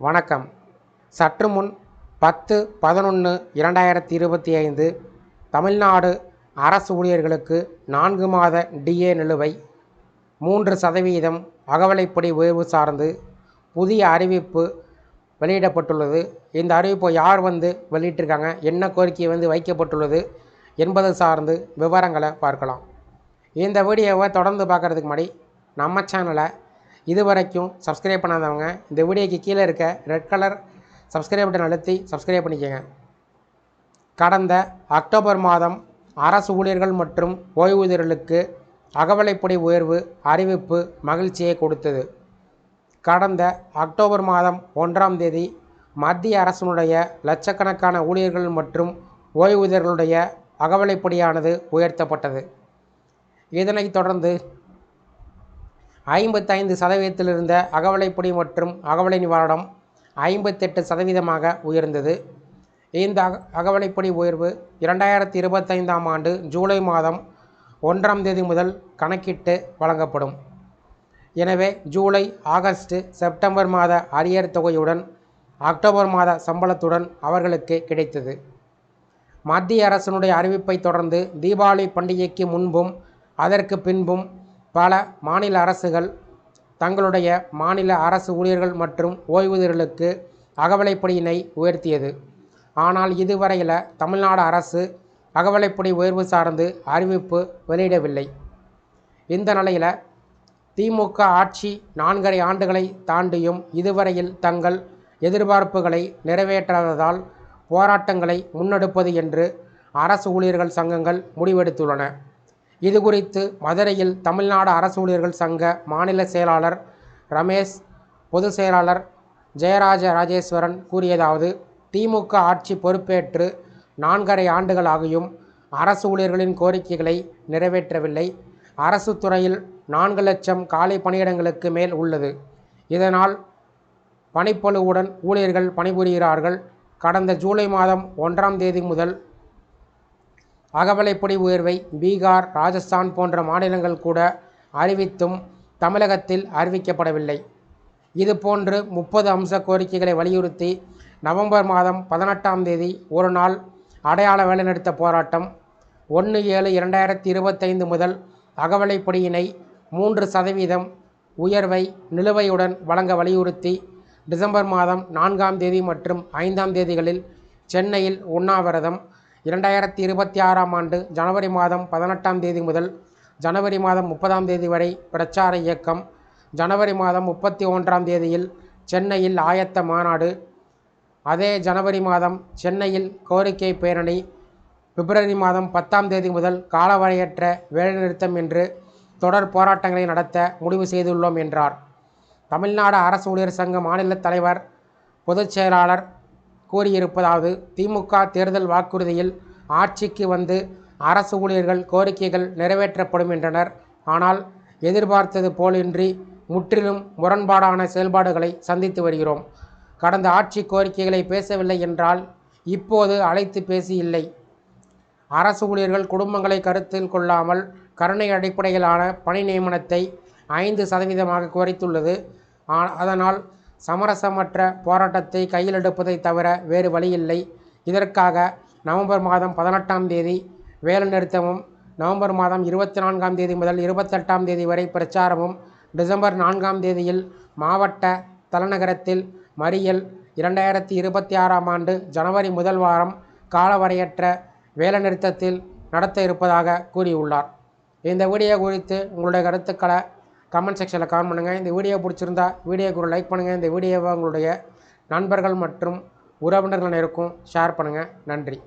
வணக்கம். சற்று முன் பத்து பதினொன்று இரண்டாயிரத்தி இருபத்தி ஐந்து தமிழ்நாடு அரசு ஊழியர்களுக்கு நான்கு மாத டிஏ நிலுவை மூன்று சதவீதம் அகவலைப்படி உயர்வு சார்ந்து புதிய அறிவிப்பு வெளியிடப்பட்டுள்ளது. இந்த அறிவிப்பை யார் வந்து வெளியிட்டிருக்காங்க என்ன கோரிக்கை வந்து வைக்கப்பட்டுள்ளது என்பது சார்ந்து விவரங்களை பார்க்கலாம். இந்த வீடியோவை தொடர்ந்து பார்க்குறதுக்கு முன்னாடி நம்ம சேனலை இது வரைக்கும் சப்ஸ்கிரைப் பண்ணாதவங்க இந்த வீடியோக்கு கீழே இருக்க ரெட் கலர் சப்ஸ்கிரைப் பட்டன் அழுத்தி சப்ஸ்கிரைப் பண்ணிக்கோங்க. கடந்த அக்டோபர் மாதம் அரசு ஊழியர்கள் மற்றும் ஓய்வூதியர்களுக்கு அகவலைப்படி உயர்வு அறிவிப்பு மகிழ்ச்சியை கொடுத்தது. கடந்த அக்டோபர் மாதம் ஒன்றாம் தேதி மத்திய அரசினுடைய லட்சக்கணக்கான ஊழியர்கள் மற்றும் ஓய்வூதியர்களுடைய அகவலைப்படியானது உயர்த்தப்பட்டது. இதனைத் தொடர்ந்து ஐம்பத்தைந்து சதவீதத்தில் இருந்த அகவலைப்படி மற்றும் அகவலை நிவாரணம் ஐம்பத்தெட்டு சதவீதமாக உயர்ந்தது. இந்த அக அகவலைப்படி உயர்வு இரண்டாயிரத்தி இருபத்தைந்தாம் ஆண்டு ஜூலை மாதம் ஒன்றாம் தேதி முதல் கணக்கிட்டு வழங்கப்படும். எனவே ஜூலை ஆகஸ்ட் செப்டம்பர் மாத அரியர் தொகையுடன் அக்டோபர் மாத சம்பளத்துடன் அவர்களுக்கு கிடைத்தது. மத்திய அரசினுடைய அறிவிப்பை தொடர்ந்து தீபாவளி பண்டிகைக்கு முன்பும் அதற்கு பின்பும் பல மாநில அரசுகள் தங்களுடைய மாநில அரசு ஊழியர்கள் மற்றும் ஓய்வூதியர்களுக்கு அகவலைப்படியினை உயர்த்தியது. ஆனால் இதுவரையில் தமிழ்நாடு அரசு அகவலைப்படி உயர்வு சார்ந்து அறிவிப்பு வெளியிடவில்லை. இந்த நிலையில் திமுக ஆட்சி நான்கரை ஆண்டுகளை தாண்டியும் இதுவரையில் தங்கள் எதிர்பார்ப்புகளை நிறைவேற்றாததால் போராட்டங்களை முன்னெடுப்பது என்று அரசு ஊழியர்கள் சங்கங்கள் முடிவெடுத்துள்ளன. இதுகுறித்து மதுரையில் தமிழ்நாடு அரசு ஊழியர்கள் சங்க மாநில செயலாளர் ரமேஷ் பொதுச் செயலாளர் ஜெயராஜ ராஜேஸ்வரன் கூறியதாவது திமுக ஆட்சி பொறுப்பேற்று நான்கரை ஆண்டுகள் ஆகியும் அரசு ஊழியர்களின் கோரிக்கைகளை நிறைவேற்றவில்லை. அரசு துறையில் நான்கு லட்சம் காலி பணியிடங்களுக்கு மேல் உள்ளது. இதனால் பணிப்பழுவுடன் ஊழியர்கள் பணிபுரிகிறார்கள். கடந்த ஜூலை மாதம் ஒன்றாம் தேதி முதல் அகவலைப்படி உயர்வை பீகார் ராஜஸ்தான் போன்ற மாநிலங்கள் கூட அறிவித்தும் தமிழகத்தில் அறிவிக்கப்படவில்லை. இதுபோன்று முப்பது அம்ச கோரிக்கைகளை வலியுறுத்தி நவம்பர் மாதம் பதினெட்டாம் தேதி ஒரு நாள் அடையாள வேலைநிறுத்த போராட்டம். ஒன்று ஏழு இரண்டாயிரத்தி இருபத்தைந்து முதல் அகவலைப்படியினை மூன்று சதவீதம் உயர்வை நிலுவையுடன் வழங்க வலியுறுத்தி டிசம்பர் மாதம் நான்காம் தேதி மற்றும் ஐந்தாம் தேதிகளில் சென்னையில் உண்ணாவிரதம் இரண்டாயிரத்தி இருபத்தி ஆறாம் ஆண்டு ஜனவரி மாதம் பதினெட்டாம் தேதி முதல் ஜனவரி மாதம் முப்பதாம் தேதி வரை பிரச்சார இயக்கம். ஜனவரி மாதம் முப்பத்தி ஒன்றாம் தேதியில் சென்னையில் ஆயத்த மாநாடு. அதே ஜனவரி மாதம் சென்னையில் கோரிக்கை பேரணி. பிப்ரவரி மாதம் பத்தாம் தேதி முதல் காலவரையற்ற வேலைநிறுத்தம் என்று தொடர் போராட்டங்களை நடத்த முடிவு செய்துள்ளோம் என்றார். தமிழ்நாடு அரசு ஊழியர் சங்க மாநில தலைவர் பொதுச் செயலாளர் கூறியிருப்பதாவது திமுக தேர்தல் வாக்குறுதியில் ஆட்சிக்கு வந்து அரசு ஊழியர்கள் கோரிக்கைகள் நிறைவேற்றப்படும் என்றனர் ஆனால் எதிர்பார்த்தது போலின்றி முற்றிலும் முரண்பாடான செயல்பாடுகளை சந்தித்து வருகிறோம். கடந்த ஆட்சி கோரிக்கைகளை பேசவில்லை என்றால் இப்போது அழைத்து பேசி இல்லை. அரசு ஊழியர்கள் குடும்பங்களை கருத்தில் கொள்ளாமல் கருணை அடிப்படையிலான பணி நியமனத்தை ஐந்து சதவீதமாக குறைத்துள்ளது. அதனால் சமரசமற்ற போராட்டத்தை கையில் எடுப்பதை தவிர வேறு வழியில்லை. இதற்காக நவம்பர் மாதம் பதினெட்டாம் தேதி வேலைநிறுத்தமும் நவம்பர் மாதம் இருபத்தி நான்காம் தேதி முதல் இருபத்தெட்டாம் தேதி வரை பிரச்சாரமும் டிசம்பர் நான்காம் தேதியில் மாவட்ட தலைநகரத்தில் மறியல் இரண்டாயிரத்தி இருபத்தி ஆறாம் ஆண்டு ஜனவரி முதல் வாரம் காலவரையற்ற வேலைநிறுத்தத்தில் நடத்த இருப்பதாக கூறியுள்ளார். இந்த வீடியோ குறித்து உங்களுடைய கருத்துக்களை கமெண்ட் செக்ஷனில் கமெண்ட் பண்ணுங்கள் இந்த வீடியோ பிடிச்சிருந்தா வீடியோக்கு ஒரு லைக் பண்ணுங்கள் இந்த வீடியோவை உங்களுடைய நண்பர்கள் மற்றும் உறவினர்கள் இருக்கும் ஷேர் பண்ணுங்கள் நன்றி.